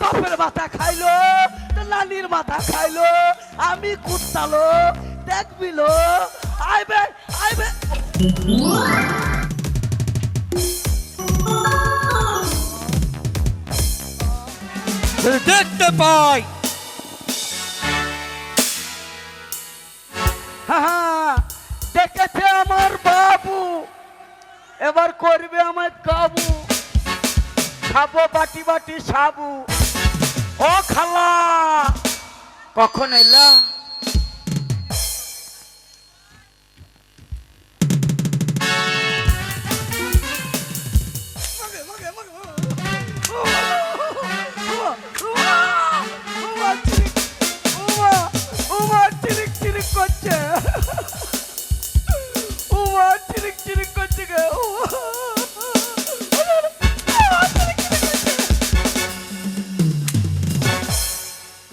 বাপের মাথা খাইলো তোর নানির মাথা খাইলো আমি কুত্তালো দেখবিলো আইবে আইবে দেখতে পাই। হ্যাঁ হ্যাঁ, দেখেছে আমার বাবু। এবার করবে আমার কাবু। খাব বাটি বাটি সাবু। ও খালা! কখন এলা?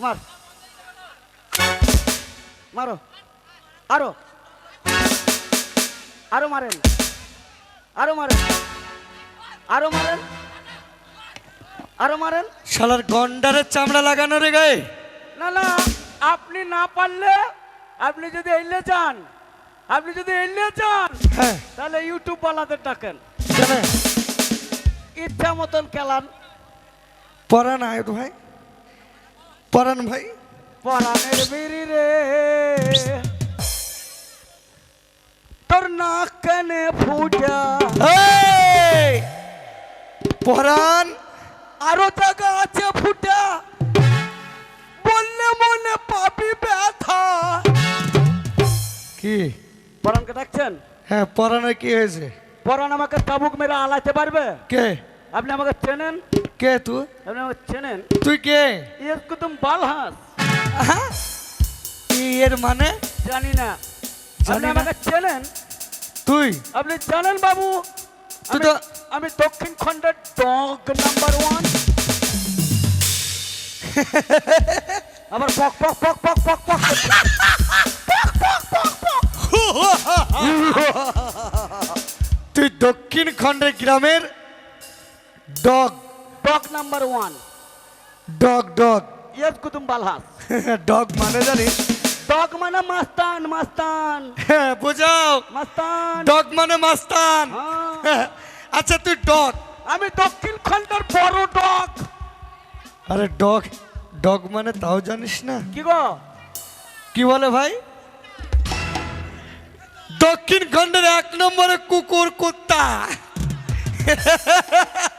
মার। মারো। আরও। আরও মারেন। আরও মারেন। আরও মারেন। আরও মারেন। শালার গন্ডারের চামড়া লাগানো রে গায়ে। না না আপনি না পারলে আপনি যদি এলে যান আপনি যদি এলে যান হ্যাঁ। তাহলে ইউটিউব বালাদের ডাকেন। কেন? ইচ্ছা মতন খেলান। পরান আয়ত ভাই। পরান ভাই। পরাণের বিড়ি রে। তোর নাক কানে ফুটা! পরান। আরও জায়গা আছে ফুটা। বললে মনে পাবি ব্যথা। কি? পরাণকে ডাকছেন? হ্যাঁ পরানের কি হয়েছে? পরাণ আমাকে চাবুক মেরে আলাইতে পারবে? কে? আপনি আমাকে চেনেন? কে তুই আপনি আমাকে চেনেন। তুই কে? কুতুম বালহাস? কি এর মানে? জানি না। আপনি। আমাকে চেনেন? তুই? আপনি জানেন বাবু? তুই আমি- তো- আমি দক্ষিণ খণ্ডের ডগ নাম্বার ওয়ান। আবার পক পক পক পক পক পক। তুই দক্ষিণ খণ্ডের গ্রামের dog. Dog number one dog dog yes Kutum বালহাস ডগ মানে জানিস ডগ মানে মাস্তান মাস্তান। হ্যাঁ বোঝাও। মাস্তান। ডগ মানে মাস্তান। হ্যাঁ। আচ্ছা তুই ডগ আমি দক্ষিণ খণ্ডের বড় ডগ আরে ডগ ডগ মানে তাও জানিস না? কি গো? কি বলে ভাই? দক্ষিণ খণ্ডের এক নম্বরে কুকুর কুত্তা।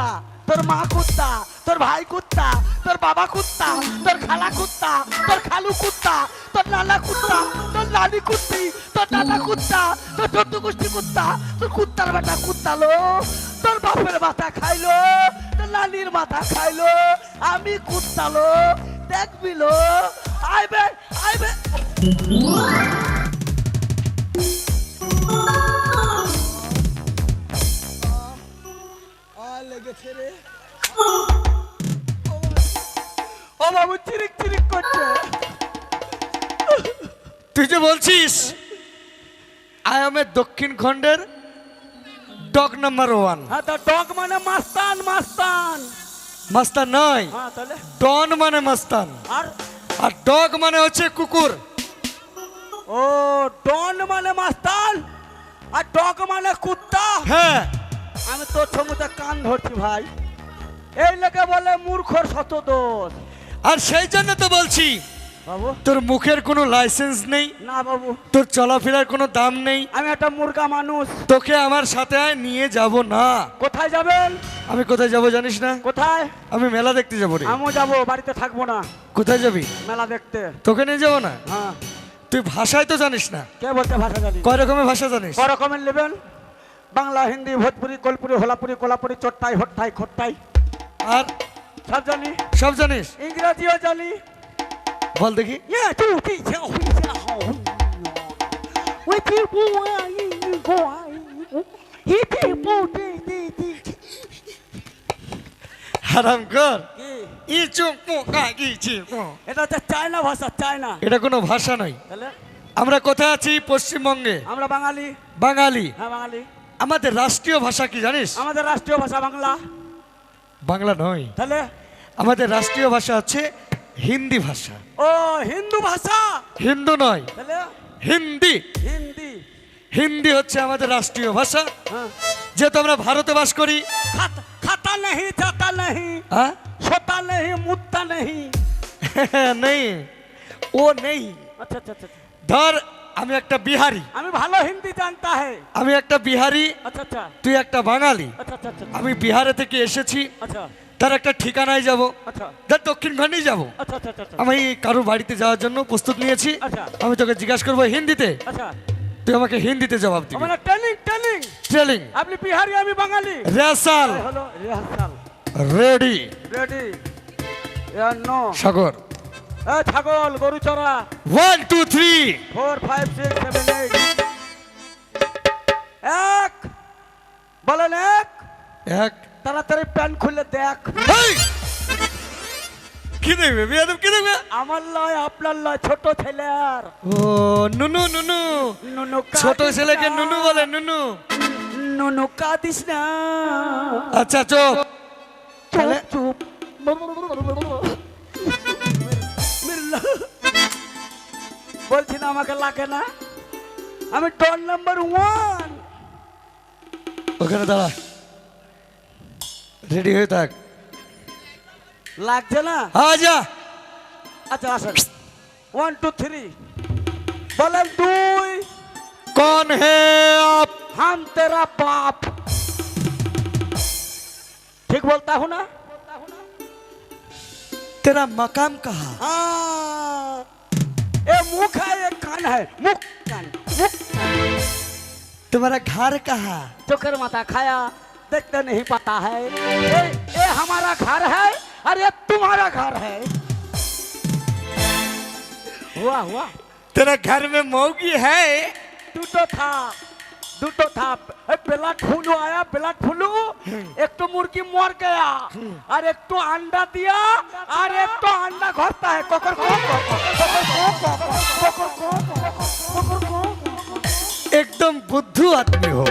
কুত্তা, তোর মা কুত্তা, তোর ভাই কুত্তা, তোর বাবা কুত্তা, তোর খালা কুত্তা, তোর খালু কুত্তা, তোর নানা কুত্তা, তোর নানি কুত্তি, তোর নানা কুত্তা, তোর চোদ্দ গোষ্ঠী কুত্তা, তোর কুত্তার বেটা কুত্তালো তোর বাপের মাথা খাইলো, তোর নানির মাথা খাইলো, আমি কুত্তালো দেখবিলো আইবে আইবে। লেগেছে রে। ও বাবু চিরিক চিরিক করছে। তুই যে বলছিস আই এম এ দক্ষিণ খণ্ডের ডগ নাম্বার ওয়ান হ্যাঁ তো ডগ মানে মাস্তান মাস্তান। মাস্তান নয় হ্যাঁ তাহলে? ডন মানে মাস্তান। আর? আর ডগ মানে হচ্ছে কুকুর। ও ডন মানে মাস্তান আর ডগ মানে কুত্তা। হ্যাঁ। আমি তোর সমুদ্রে কান ধরছি ভাই। এই লোকে বলে মূর্খর শত দোষ। আর সেই জন্য তো বলছি বাবু? তোর মুখের কোনো লাইসেন্স নেই না বাবু। তোর চলাফেরার কোনো দাম নেই। আমি একটা মুর্গা মানুষ। তোকে আমার সাথে নিয়ে যাব না। কোথায় যাবেন? আমি কোথায় যাব জানিস না? কোথায়? আমি মেলা দেখতে যাব রে। আমিও যাব বাড়িতে থাকব না। কোথায় যাবি? মেলা দেখতে। তোকে নিয়ে যাব না? হ্যাঁ। তুই ভাষায় তো জানিস না। কে বলতে ভাষা জানি কয় রকমের ভাষা জানিস? ক রকমের নেবেন? বাংলা হিন্দি ভোজপুরি কলপুরি হোলাপুরি কোলাপুরি চট্টাই হট্টাই খট্টাই। আর সব জানি। সব জানিস? ইংরেজিও জানি। বল দেখি। এটা হচ্ছে ভাষা এটা কোনো ভাষা আমরা কোথায় আছি? পশ্চিমবঙ্গে। আমরা বাঙালি। বাঙালি। হ্যাঁ, বাঙালি। আমাদের রাষ্ট্রীয় ভাষা কি জানিস? আমাদের রাষ্ট্রীয় ভাষা বাংলা। বাংলা নয়। তাহলে? আমাদের রাষ্ট্রীয় ভাষা হচ্ছে হিন্দি ভাষা। ও হিন্দু ভাষা? হিন্দু নয়। তাহলে? হিন্দি। হিন্দি। হিন্দি হচ্ছে আমাদের রাষ্ট্রীয় ভাষা। হ্যাঁ। যেহেতু আমরা ভারতে বাস করি। খাতা নেই চাতা নেই হ্যাঁ? সোতা নেই মুত্তা নেই। নেই। ও নেই। আচ্ছা আচ্ছা।, আচ্ছা। ধর আমি একটা বিহারি। আমি ভালো হিন্দি জানতা হে। আমি একটা বিহারি আচ্ছা আচ্ছা। তুই একটা বাঙালি। আচ্ছা আচ্ছা, আচ্ছা। আমি বিহারে থেকে এসেছি আচ্ছা। তার একটা ঠিকানায় যাব আচ্ছা। তার দক্ষিণখণ্ডেই যাব। আচ্ছা, আমি কারও বাড়িতে যাওয়ার জন্য প্রস্তুত নিয়েছি। আচ্ছা। আমি তোকে জিজ্ঞাসা করব হিন্দিতে? আচ্ছা। তুই আমাকে হিন্দিতে জবাব দিবি। মানে ট্রেনিং ট্রেনিং। ট্রেনিং। আপনি বিহারি আমি বাঙালি। রেসাল। রেডি। রেডি। সাগর। ছাগল গরু চড়া। One two three four five six seven eight এক। বলেন এক। এক। তাড়াতাড়ি প্যান্ট খুলে দেখ। কি দেখবে? বিয়াদব কি দেখবে? আমার লয় আপনার লয় ছোট ছেলে আর। ও নুনু নুনু। নুনু ছোট ছেলেকে নুনু বলে নুনু। নুনু কাঁদিস না। আচ্ছা চুপ। চুপ বলছি না আমাকে লাগে না আমি ডন নাম্বার ওয়ান ওখানে দাঁড়া রেডি হয়ে থাক লাগছে না আজা আচ্ছা আসেন ওয়ান টু থ্রি বলেন দুই कौन है आप हम तेरा बाप ठीक बोलता हूँ ना तेरा मकाम कहाँ हाँ ये मुख है एक कान है। मुख कान। मुख कान। तुम्हारा घर कहा? चोकर माता खाया देखते नहीं पता है। ये, ये हमारा घर है और ये तुम्हारा घर है। हुआ हुआ। तेरा घर में मोगी है। দুটো था। দুটো था ए, ब्लड फ्लू आया ब्लड फ्लू एक तो मुर्गी मर गया और एक तो अंडा दिया और एक तो अंडा घरता है कोकर को एकदम बुद्धू आदमी हो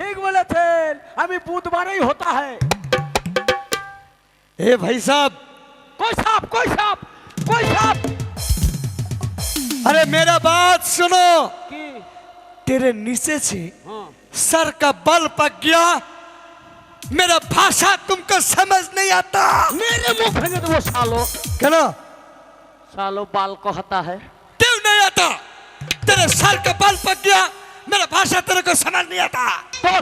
ঠিক বলেছেন আমি বুধবারেই হতা है ए भाई साहब कोई साहब कोई साहब कोई साहब अरे मेरा बात सुनो की तेरे नीचे से हाँ। सर का बल पक गया। मेरा भाषा तुमको समझ नहीं आता। मेरे मुँह फेंके तो वो सालो। कहना सालो बाल को हता है। क्यों नहीं आता। तेरे सर का बाल पक गया। मेरा भाषा तेरे को समझ नहीं आता। तोर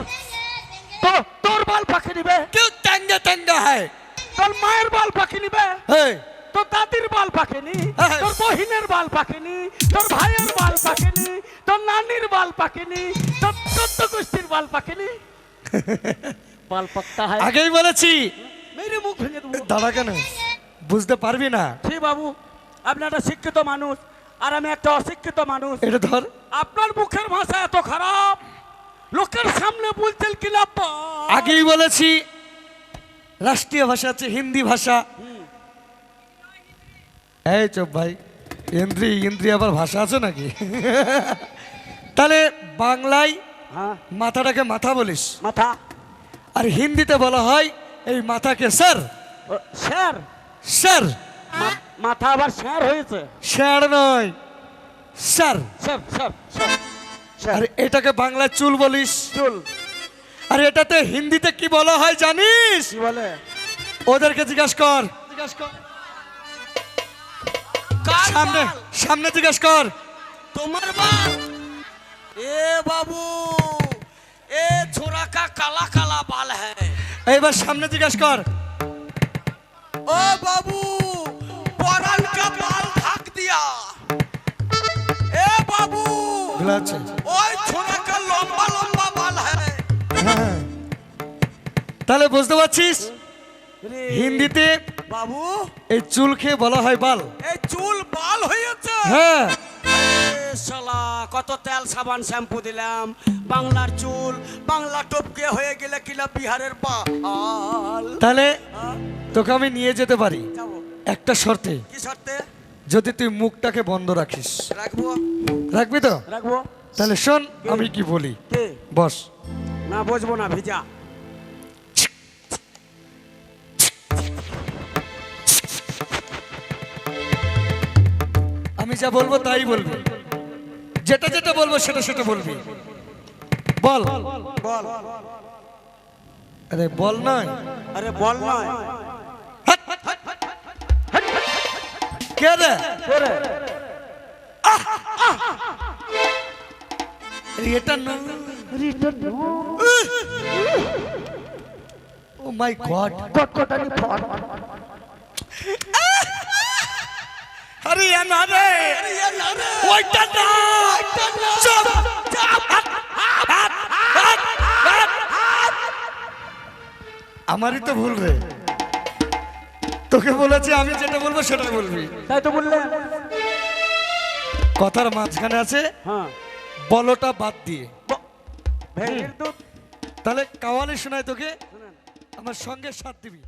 तो तोर बाल पकड़ी बे क्यों तंगा तंगा है? तोर मायर बाल पकड़ी बे है। তোর দাদির বাল পাকেনি হ্যাঁ। তোর বহিনের বাল পাকেনি তোর ভাইয়ের বাল পাকেনি তোর নানির বাল পাকেনি তোর চোদ্দ গোষ্ঠীর বাল পাকেনি। বাল পাকতা হয়। আগেই বলেছি। মেরে মুখ ভেঙে দেবো। দাদা কেন? বুঝতে পারবি না। ছি বাবু আপনি একটা শিক্ষিত মানুষ আর আমি একটা অশিক্ষিত মানুষ। এটা ধর। আপনার মুখের ভাষা এত খারাপ। লোকের সামনে বলছেন কি লাভ আগেই বলেছি রাষ্ট্রীয় ভাষা হচ্ছে হিন্দি ভাষা। এই চোপ ভাই ইন্দ্রি ইন্দ্রি আবার ভাষা আছে নাকি? তাহলে বাংলায় হ্যাঁ। মাথাটাকে মাথা বলিস। মাথা। আর হিন্দিতে বলা হয় এই মাথাকে স্যার। স্যার। স্যার। মাথা আবার স্যার হয়েছে। স্যার নয় স্যার। স্যার স্যার স্যার আর এটাকে বাংলায় চুল বলিস। চুল। আর এটাতে হিন্দিতে কি বলা হয় জানিস? কি বলে? ওদেরকে জিজ্ঞাসা কর। কার। সামনে সামনে জিজ্ঞেস কর। তোমার মা এ বাবু এ ছোড়া কা কালা কালা বাল হ্যাঁ এইবার সামনে জিজ্ঞেস কর। ও বাবু পরান বাল ঢাক দিয়া। এ বাবু ওই ছোরা লম্বা লম্বা বাল হ্যাঁ, হ্যাঁ তাহলে বুঝতে পারছিস? হিন্দিতে বাবু। এই চুল খেয়ে বলা হয় বাল। হ্যাঁ। শালা কত তেল সাবান শ্যাম্পু দিলাম। বাংলার চুল বাংলা টপকে হয়ে গেলে কিনা বিহারের বাল? তাহলে তোকে আমি নিয়ে যেতে পারি। একটা শর্তে। কি শর্তে? যদি তুই মুখটাকে বন্ধ রাখিস। রাখব। রাখবি তো? রাখব। তাহলে শোন আমি কি? বলি? বস। না বুঝব না ভিজা। আমি যা বলব তাই বলবি। যেটা যেটা বলব সেটা সেটা বলবি। বল। বল। আরে বল নয়। আরে বল নয়। কে রে? করে আরে এটা না। Return O my god. কটকটানি ফট আরে এ না রে। ওইটা না। চুপ আমারই তো ভুল রে। তোকে বলেছি আমি যেটা বলব সেটা বলবি। তাই তো বললে। কথার মাঝখানে আছে হ্যাঁ। বলটা বাদ দিয়ে। তাহলে কাওয়ালি শোনায় তোকে আমার সঙ্গে সাথ দিবি।